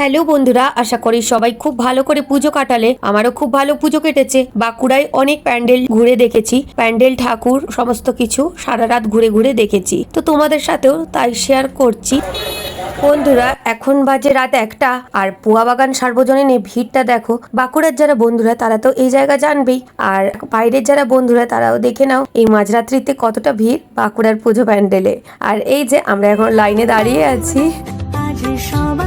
Hello বন্ধুরা, আশা করি সবাই খুব ভালো করে পুজো কাটালে। আমারও খুব ভালো পুজো কেটেছে। বাঁকুড়ায় অনেক প্যান্ডেল ঘুরে দেখেছি। প্যান্ডেল, ঠাকুর, সমস্ত কিছু সারা রাত ঘুরে ঘুরে দেখেছি। তো তোমাদের সাথেও তাই শেয়ার করছি। বন্ধুরা, এখন বাজে রাত একটা, আর পুয়া বাগান সার্বজনীনে ভিড়টা দেখো। বাঁকুড়ার যারা বন্ধুরা, তারা তো এই জায়গা জানবেই। আর বাইরের যারা বন্ধুরা, তারাও দেখে নাও এই মাঝরাত্রিতে কতটা ভিড় বাঁকুড়ার পুজো প্যান্ডেলে। আর এই যে, আমরা এখন লাইনে দাঁড়িয়ে আছি। আজ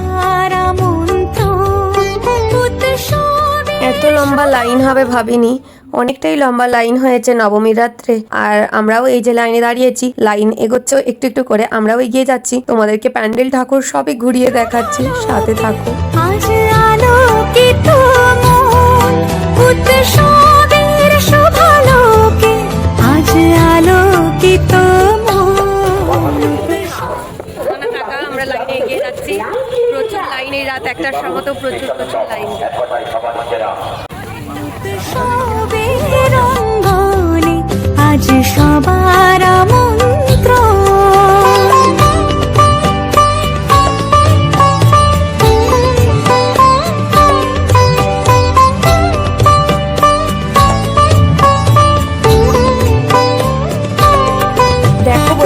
এত লম্বা লাইন হবে ভাবিনি। অনেকটাই লম্বা লাইন হয়েছে নবমীর রাত্রে। আর আমরাও এই যে লাইনে দাঁড়িয়েছি, লাইন এগোচ্ছে একটু একটু করে, আমরাও এগিয়ে যাচ্ছি। তোমাদেরকে প্যান্ডেল ঠাকুর সবই ঘুরিয়ে দেখাচ্ছি। সাথে থাকো। আজ আলোকিত একটার সময় তো প্রচুর প্রচুর লাইন আজ সবার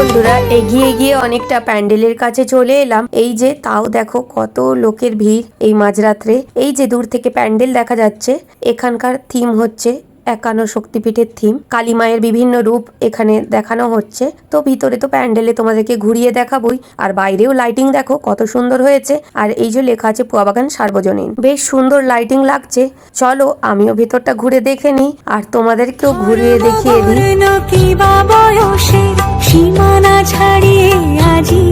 বন্ধুরা, এগিয়ে গিয়ে অনেকটা প্যান্ডেলের কাছে চলে এলাম। এই যে, তাও দেখো কত লোকের ভিড় এই মাঝরাত্রে। এই যে, দূর থেকে প্যান্ডেল দেখা যাচ্ছে। এখানকার থিম হচ্ছে একান্ন শক্তিপীঠের থিম কালী মায়ের বিভিন্ন রূপ এখানে দেখানো হচ্ছে। তো ভিতরে তো প্যান্ডেলে তোমাদেরকে ঘুরিয়ে দেখাবই। আর বাইরেও লাইটিং দেখো, কত সুন্দর হয়েছে। আর এই যে, লেখা আছে পুয়াবাগান সার্বজনীন। বেশ সুন্দর লাইটিং লাগছে। চলো, আমিও ভেতরটা ঘুরে দেখে নিই। আর তোমাদেরকেও ঘুরিয়ে দেখিয়ে দিই। সীমানা ছাড়িয়ে আজি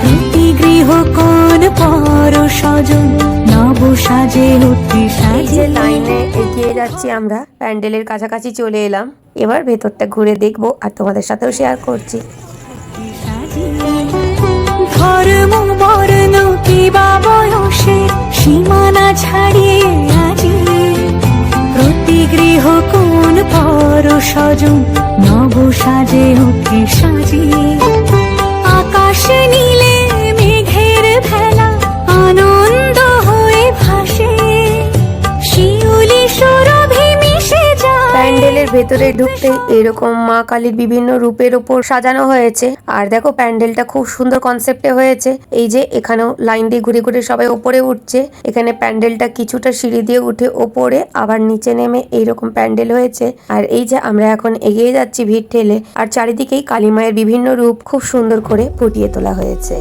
প্রতি গৃহ কোন পর স্বজন নব সাজে উঠে সাজে। লাইনে এগিয়ে যাচ্ছি আমরা প্যান্ডেলের কাছাকাছি চলে এলাম। এবার ভেতরটা ঘুরে দেখব আর তোমাদের সাথেও শেয়ার করছি। ধর্ম বর্ণ কিবা বয়সে সীমানা ছাড়িয়ে আজি প্রতি গৃহ কোন পর স্বজন সাজে উঠে সাজিয়ে ভেতরে ঢুকতে এরকম মা কালীর বিভিন্ন রূপের ওপর সাজানো হয়েছে। আর দেখো প্যান্ডেলটা খুব সুন্দর কনসেপ্টে হয়েছে। এই যে এখানেও লাইন দিয়ে ঘুরে ঘুরে সবাই ওপরে উঠছে। এখানে প্যান্ডেলটা কিছুটা সিঁড়ি দিয়ে উঠে ওপরে আবার নিচে নেমে এইরকম প্যান্ডেল হয়েছে। আর এই যে আমরা এখন এগিয়ে যাচ্ছি ভিড় ঠেলে, আর চারিদিকেই কালী মায়ের বিভিন্ন রূপ খুব সুন্দর করে ফুটিয়ে তোলা হয়েছে।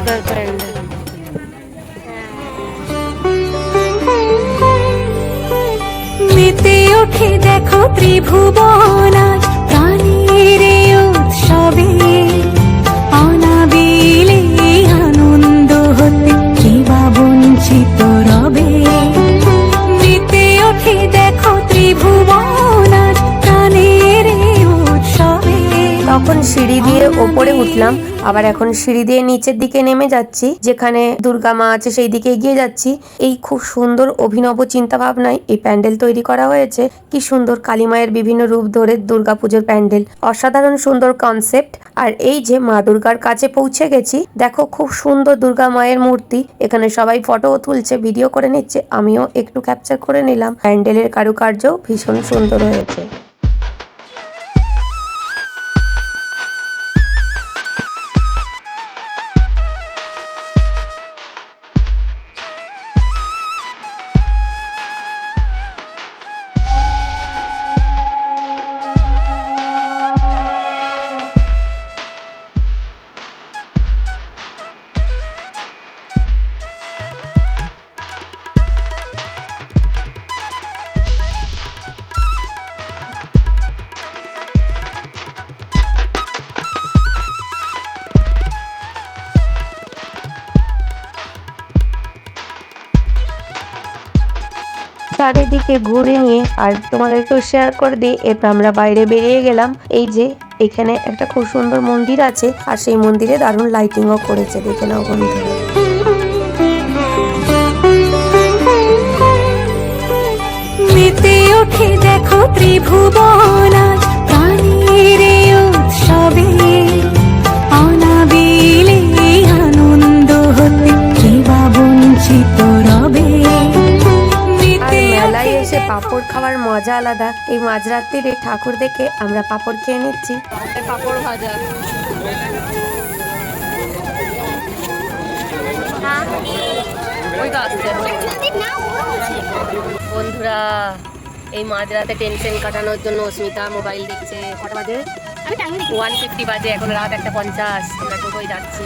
কি মজাদার প্যান্ডেল মেতে ওঠে দেখো ত্রিভুবন সিঁড়ি দিয়ে ওপরে উঠলাম। আবার এখন সিঁড়ি দিয়ে নিচের দিকে নেমে যাচ্ছি। যেখানে দুর্গা মা আছে সেই দিকে এগিয়ে যাচ্ছি। এই খুব সুন্দর অভিনব চিন্তা ভাবনায় এই প্যান্ডেল তৈরি করা হয়েছে। কি সুন্দর কালী মায়ের বিভিন্ন রূপ ধরে দুর্গা পুজোর প্যান্ডেল। অসাধারণ সুন্দর কনসেপ্ট আর এই যে মা দুর্গার কাছে পৌঁছে গেছি, দেখো খুব সুন্দর দুর্গা মায়ের মূর্তি। এখানে সবাই ফটো তুলছে ভিডিও করে নিচ্ছে। আমিও একটু ক্যাপচার করে নিলাম। প্যান্ডেলের কারুকার্য ভীষণ সুন্দর হয়েছে। চারিদিকে ঘুরে নিয়ে আর তোমাদেরকেও শেয়ার করে দিই। এরপর আমরা বাইরে বেরিয়ে গেলাম। এই যে এখানে একটা খুব সুন্দর মন্দির আছে আর সেই মন্দিরে দারুণ লাইটিংও করেছে। দেখে নাও ওঠে দেখো ত্রিভুবন প্রাণের পাপড় খাওয়ার মজা আলাদা। এই মাঝরাত্রিরে ঠাকুর দেখে আমরা পাপড় খেয়ে নিচ্ছি। পাপড় ভাজা। বন্ধুরা এই মাঝরাতে টেনশন কাটানোর জন্য অস্মিতা মোবাইল দেখছে। কটা বাজে? ওয়ান ফিফটি বাজে এখন রাত একটা পঞ্চাশ। আমরা টোটোয় যাচ্ছি।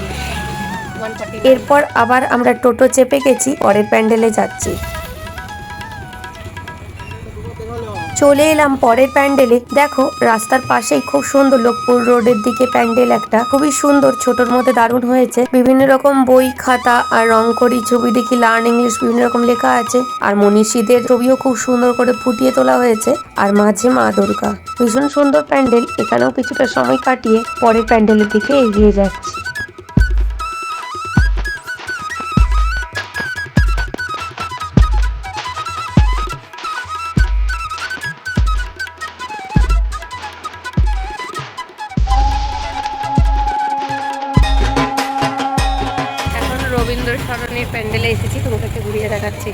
এরপর আবার আমরা টোটো চেপে গেছি পরের প্যান্ডেলে যাচ্ছি। চলে এলাম পরের প্যান্ডেলে। দেখো, রাস্তার পাশেই খুব সুন্দর লোকপুর রোডের দিকে প্যান্ডেল একটা। খুবই সুন্দর, ছোটর মধ্যে দারুণ হয়েছে। বিভিন্ন রকম বই, খাতা আর রং করি ছবি দেখি লার্ন ইংলিশ বিভিন্ন রকম লেখা আছে। আর মনীষীদের ছবিও খুব সুন্দর করে ফুটিয়ে তোলা হয়েছে। আর মাঝে মা দুর্গা। ভীষণ সুন্দর প্যান্ডেল। এখানেও কিছুটা সময় কাটিয়ে পরের প্যান্ডেলের দিকে এগিয়ে যাচ্ছি। প্যান্ডেলে এসেছি তোমাকে ঘুরিয়ে দেখাচ্ছি।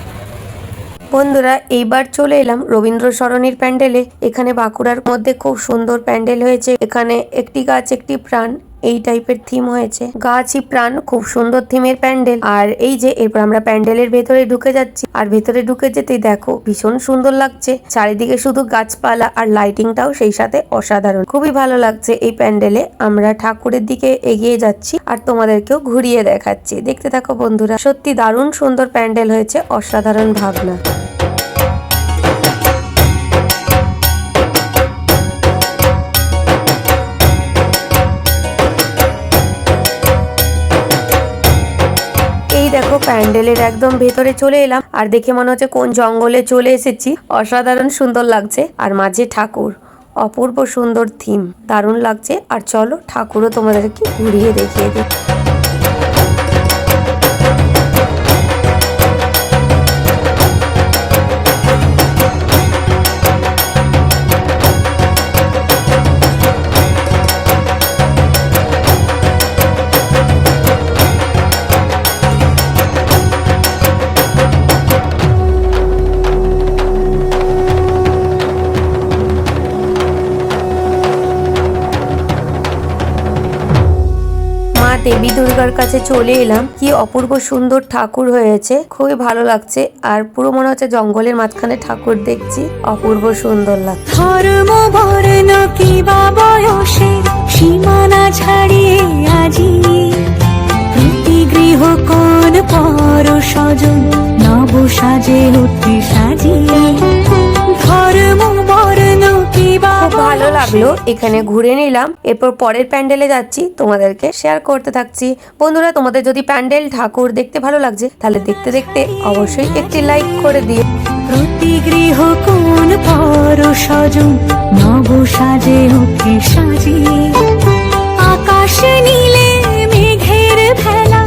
বন্ধুরা, এইবার চলে এলাম রবীন্দ্র সরণির প্যান্ডেলে। এখানে বাঁকুড়ার মধ্যে খুব সুন্দর প্যান্ডেল হয়েছে। এখানে একটি গাছ, একটি প্রাণ। এই টাইপের থিম হয়েছে। গাছই প্রাণ, খুব সুন্দর থিমের প্যান্ডেল। আর এই যে, এরপর আমরা প্যান্ডেলের ভেতরে ঢুকে যাচ্ছি। আর ভেতরে ঢুকে যেতেই দেখো, ভীষণ সুন্দর লাগছে। চারিদিকে শুধু গাছপালা আর লাইটিংটাও সেই সাথে অসাধারণ। খুবই ভালো লাগছে এই প্যান্ডেলে। আমরা ঠাকুরের দিকে এগিয়ে যাচ্ছি আর তোমাদেরকেও ঘুরিয়ে দেখাচ্ছি। দেখতে থাকো বন্ধুরা, সত্যি দারুণ সুন্দর প্যান্ডেল হয়েছে, অসাধারণ ভাবনা। প্যান্ডেলের একদম ভেতরে চলে এলাম আর দেখে মনে হচ্ছে কোন জঙ্গলে চলে এসেছি। অসাধারণ সুন্দর লাগছে আর মাঝে ঠাকুর। অপূর্ব সুন্দর থিম দারুণ লাগছে। আর চলো ঠাকুরও তোমাদেরকে ঘুরিয়ে দেখিয়ে দিই। দেবী দুর্গার কাছে চলে এলাম। কি অপূর্ব সুন্দর ঠাকুর হয়েছে। খুবই ভালো লাগছে। আর পুরো মনে হচ্ছে জঙ্গলের মাঝখানে ঠাকুর দেখছি। অপূর্ব সুন্দর লাগছে। কি বয়সে সীমানা ছাড়িয়ে আজি। গৃহ কোন পর স্বজন নব সাজে উঠে লাগল এখানে ঘুরে নিলাম। এরপর পরের প্যান্ডেলে যাচ্ছি, তোমাদেরকে শেয়ার করতে থাকছি। বন্ধুরা, তোমাদের যদি প্যান্ডেল ঠাকুর দেখতে ভালো লাগছে, তাহলে দেখতে দেখতে অবশ্যই একটি লাইক করে দিও। প্রতি গৃহ কোন পর স্বজন নব সাজে উঠে সাজিয়ে। আকাশে নীলে মেঘের ভেলা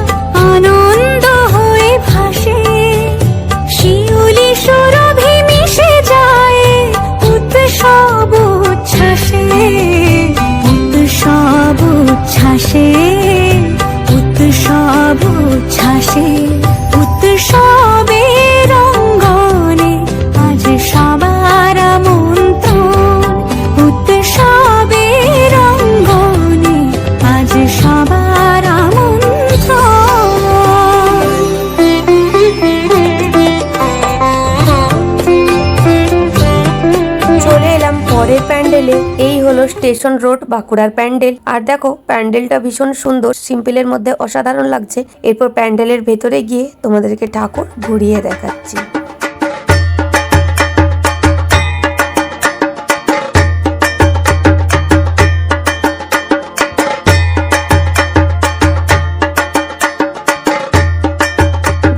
প্যান্ডেলে এই হলো স্টেশন রোড বাঁকুড়ার প্যান্ডেল। আর দেখো, প্যান্ডেলটা ভীষণ সুন্দর, সিম্পলের মধ্যে অসাধারণ লাগছে। এরপর প্যান্ডেলের ভেতরে গিয়ে তোমাদেরকে ঠাকুর ঘুরিয়ে দেখাচ্ছি।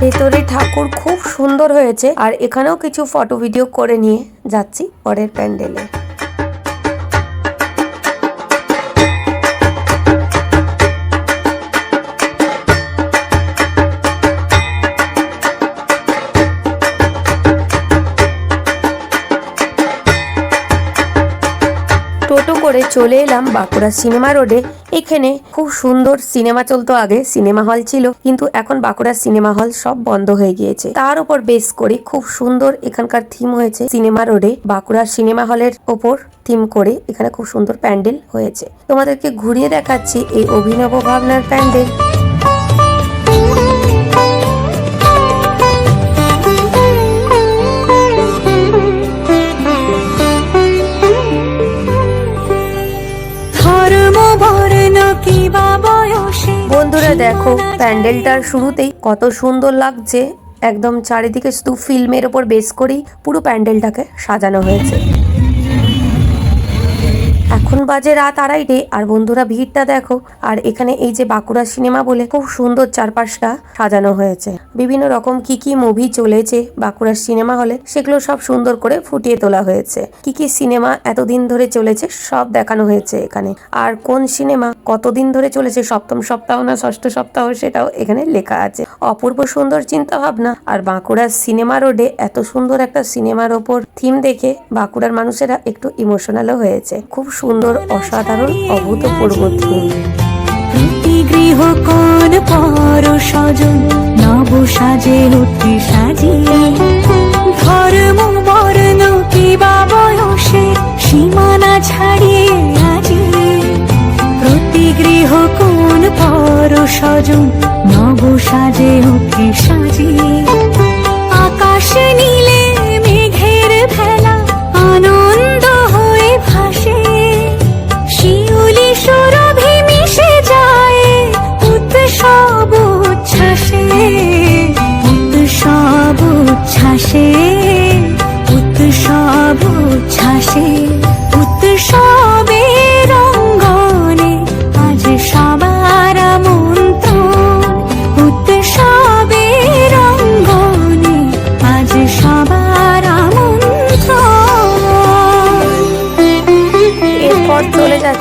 ভেতরে ঠাকুর খুব সুন্দর হয়েছে। আর এখানেও কিছু ফটো ভিডিও করে নিয়ে যাচ্ছি পরের প্যান্ডেলে। চলে এলাম বাঁকুড়া সিনেমা রোডে। এখানে খুব সুন্দর সিনেমা চলতো আগে, সিনেমা হল ছিল, কিন্তু এখন বাঁকুড়া সিনেমা হল সব বন্ধ হয়ে গিয়েছে। তার উপর বেশ করে খুব সুন্দর এখানকার থিম হয়েছে সিনেমা রোডে। বাঁকুড়া সিনেমা হলের ওপর থিম করে এখানে খুব সুন্দর প্যান্ডেল হয়েছে। তোমাদেরকে ঘুরিয়ে দেখাচ্ছি এই অভিনব ভাবনার প্যান্ডেল। বন্ধুরা দেখো, প্যান্ডেলটার শুরুতেই কত সুন্দর লাগছে। একদম চারিদিকে শুধু ফিল্মের ওপর বেস করেই পুরো প্যান্ডেলটাকে সাজানো হয়েছে। এখন বাজে রাত আড়াইটে, আর বন্ধুরা ভিড়টা দেখো। আর এখানে এই যে বাঁকুড়া সিনেমা বলে খুব সুন্দর চারপাশটা সাজানো হয়েছে। বিভিন্ন রকম কি কি মুভি চলেছে বাঁকুড়ার সিনেমা হলে, সেগুলো সব সুন্দর করে ফুটিয়ে তোলা হয়েছে। কি কি সিনেমা এতদিন ধরে চলেছে, সব দেখানো হয়েছে এখানে। আর কোন সিনেমা কতদিন ধরে চলেছে, সপ্তম সপ্তাহ না ষষ্ঠ সপ্তাহ, সেটাও এখানে লেখা আছে। অপূর্ব সুন্দর চিন্তা ভাবনা আর বাঁকুড়ার সিনেমা রোডে এত সুন্দর একটা সিনেমার ওপর থিম দেখে বাঁকুড়ার মানুষেরা একটু ইমোশনালও হয়েছে। খুব সুন্দর অসাধারণ, অভূতপূর্ব থিম। প্রতি গৃহ কোন পর স্বজন নব সাজে উঠে সাজিয়ে। ধর্ম, বর্ণ, কিবা বয়সে সীমানা ছাড়িয়ে প্রতি গৃহ কোন পর স্বজন নব সাজে সাজিয়ে। উচ্ছ্বাসে উৎসব উচ্ছ্বাসে উৎসবের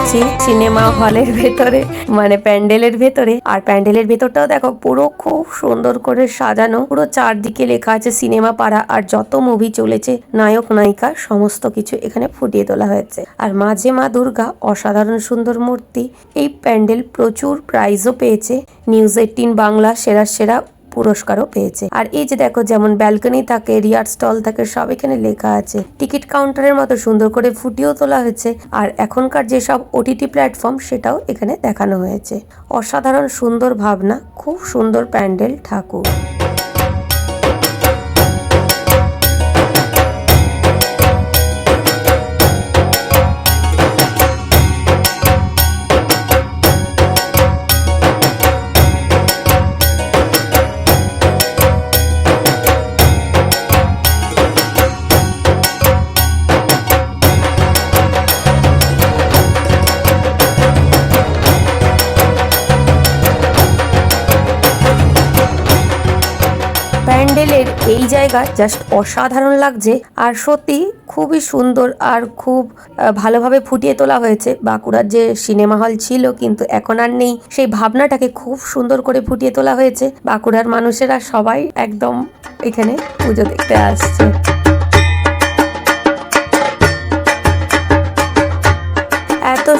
যাচ্ছি সিনেমা হলের ভেতরে মানে প্যান্ডেলের ভেতরে। আর প্যান্ডেলের ভেতরটাও দেখো, পুরো খুব সুন্দর করে সাজানো। পুরো চারদিকে লেখা আছে সিনেমা পাড়া, আর যত মুভি চলেছে, নায়ক, নায়িকা, সমস্ত কিছু এখানে ফুটিয়ে তোলা হয়েছে। আর মাঝে মা দুর্গা, অসাধারণ সুন্দর মূর্তি, এই প্যান্ডেল প্রচুর প্রাইজও পেয়েছে। নিউজ এইটিন বাংলা, সেরা সেরা পুরস্কারও পেয়েছে। আর এই যে দেখো, যেমন ব্যালকনি থাকে রিয়ার স্টল থাকে, সব এখানে লেখা আছে। টিকিট কাউন্টারের মতো সুন্দর করে ফুটিয়েও তোলা হয়েছে। আর এখনকার যেসব ওটিটি প্ল্যাটফর্ম সেটাও এখানে দেখানো হয়েছে। অসাধারণ সুন্দর ভাবনা, খুব সুন্দর প্যান্ডেল ঠাকুর। এই জায়গা জাস্ট অসাধারণ লাগছে। আর সত্যি খুবই সুন্দর আর খুব ভালোভাবে ফুটিয়ে তোলা হয়েছে। বাঁকুড়ার যে সিনেমা হল ছিল কিন্তু এখন আর নেই। সেই ভাবনাটাকে খুব সুন্দর করে ফুটিয়ে তোলা হয়েছে। বাঁকুড়ার মানুষেরা সবাই একদম এখানে পুজো দেখতে আসছে।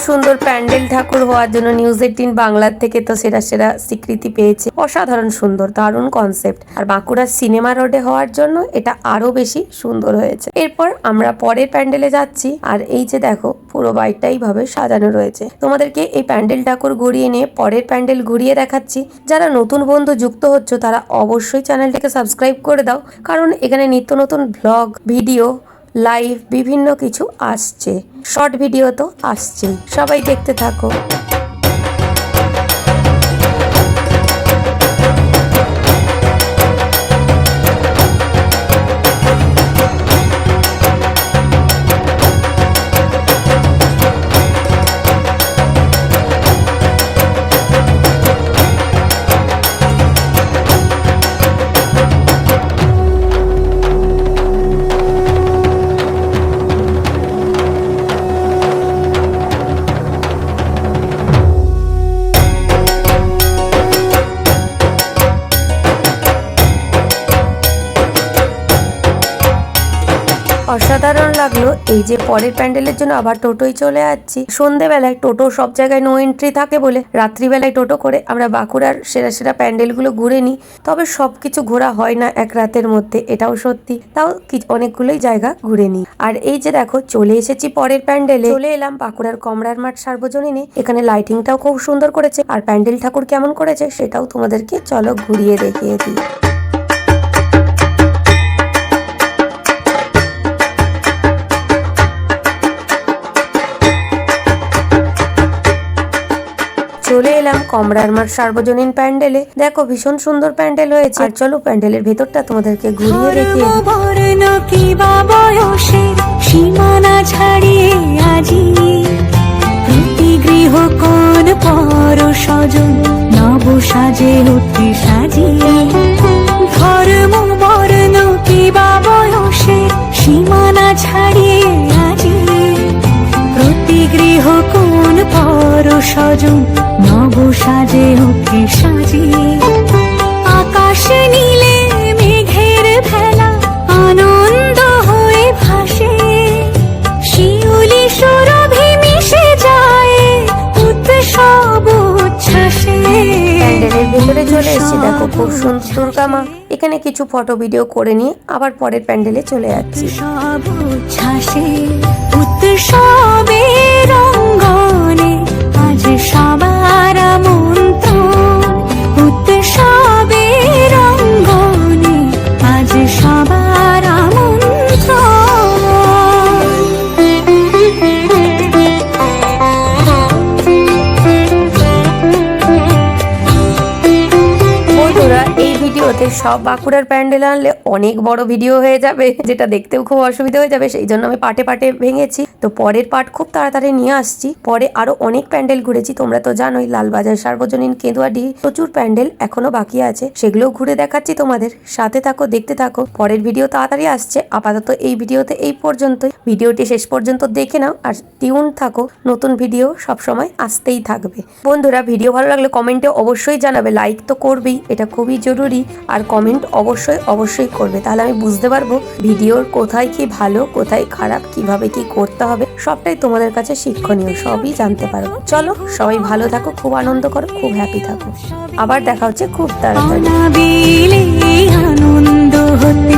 সুন্দর প্যান্ডেল ঠাকুর হওয়ার জন্য নিউজ এইটিন বাংলার থেকে তো সেরা সেরা স্বীকৃতি পেয়েছে। অসাধারণ সুন্দর, দারুণ কনসেপ্ট আর বাঁকুড়ার সিনেমা রোডে হওয়ার জন্য এটা আরও বেশি সুন্দর হয়েছে। এরপর আমরা পরের প্যান্ডেলে যাচ্ছি, আর এই যে দেখো, পুরো বাড়িটাই ভাবে সাজানো রয়েছে। তোমাদেরকে এই প্যান্ডেল ঠাকুর ঘুরিয়ে নিয়ে পরের প্যান্ডেল ঘুরিয়ে দেখাচ্ছি। যারা নতুন বন্ধু যুক্ত হচ্ছে, তারা অবশ্যই চ্যানেলটিকে সাবস্ক্রাইব করে দাও। কারণ এখানে নিত্য নতুন ব্লগ ভিডিও লাইভ বিভিন্ন কিছু আসছে। শর্ট ভিডিও তো আসছেই। সবাই দেখতে থাকো। অসাধারণ লাগল। এই যে পরের প্যান্ডেলের জন্য আবার টোটোই চলে যাচ্ছি। সন্ধেবেলায় টোটো সব জায়গায় নো এন্ট্রি থাকে বলে রাত্রিবেলায় টোটো করে আমরা বাঁকুড়ার সেরা সেরা প্যান্ডেলগুলো ঘুরে নিই। তবে সব কিছু ঘোরা হয় না এক রাতের মধ্যে, এটাও সত্যি। তাও অনেকগুলোই জায়গা ঘুরে নিই। আর এই যে দেখো, চলে এসেছি পরের প্যান্ডেলে। চলে এলাম বাঁকুড়ার কমরার মাঠ সার্বজনীনে। এখানে লাইটিংটাও খুব সুন্দর করেছে। আর প্যান্ডেল ঠাকুর কেমন করেছে, সেটাও তোমাদেরকে চলো ঘুরিয়ে দেখিয়ে দিই। চলে কমরার মাঠ সার্বজনীন প্যান্ডেলে। দেখো ভীষণ সুন্দর প্যান্ডেল হয়েছে। আর চলো প্যান্ডেলের ভেতরটা তোমাদেরকে ঘুরিয়ে দেখিয়ে সীমানা ছাড়িয়ে আজি? প্রতি গৃহ কোন পর স্বজন নব সাজে উঠে সাজিয়ে? ধর্ম বর্ণ কিবা বয়সে সীমানা ছাড়িয়ে আজি? প্রতি গৃহ কোন পর স্বজন নব সাজে উঠে সাজিয়ে আকাশে নীলে মেঘের ভেলা আনন্দ হয়ে ভাসে। শিউলি সুরভি মিশে যায় উৎসব উচ্ছ্বাসে। প্যান্ডেলের ভেতরে চলে এসেছি দেখো খুব সুন্দর দুর্গা মা। এখানে কিছু ফটো ভিডিও করে নিয়ে আবার পরের প্যান্ডেলে চলে যাচ্ছি। সব উচ্ছ্বাসে উৎসবে রঙ্গনে আজ সবার সব বাঁকুড়ার প্যান্ডেল আনলে অনেক বড় ভিডিও হয়ে যাবে, যেটা দেখতেও খুব অসুবিধা হয়ে যাবে, সেই জন্য আমি পাটে পাটে ভেঙেছি। তো পরের পার্ট খুব তাড়াতাড়ি নিয়ে আসছি। পরে আরও অনেক প্যান্ডেল ঘুরেছি, তোমরা তো জানোই, লালবাজার, সার্বজনীন, কেঁদুয়াডি, প্রচুর প্যান্ডেল এখনও বাকি আছে। সেগুলো ঘুরে দেখাচ্ছি তোমাদের। সাথে থাকো, দেখতে থাকো। পরের ভিডিও তাড়াতাড়ি আসছে, আপাতত এই ভিডিওতে এই পর্যন্তই। ভিডিওটি শেষ পর্যন্ত দেখে নাও, আর টিউন থাকো। নতুন ভিডিও সবসময় আসতেই থাকবে। বন্ধুরা ভিডিও ভালো লাগলে কমেন্টে অবশ্যই জানাবে। লাইক তো করবেই, এটা খুবই জরুরি। আর কমেন্ট অবশ্যই অবশ্যই করবে। তাহলে আমি বুঝতে পারব ভিডিওর কোথায় কি ভালো, কোথায় খারাপ, কীভাবে কি করতে হবে। সবটাই তোমাদের কাছে শিক্ষণীয়, সবই জানতে পারব চলো, সবাই ভালো থাকো, খুব আনন্দ করো, খুব হ্যাপি থাকো। আবার দেখা হচ্ছে খুব তাড়াতাড়ি। আনন্দ হতে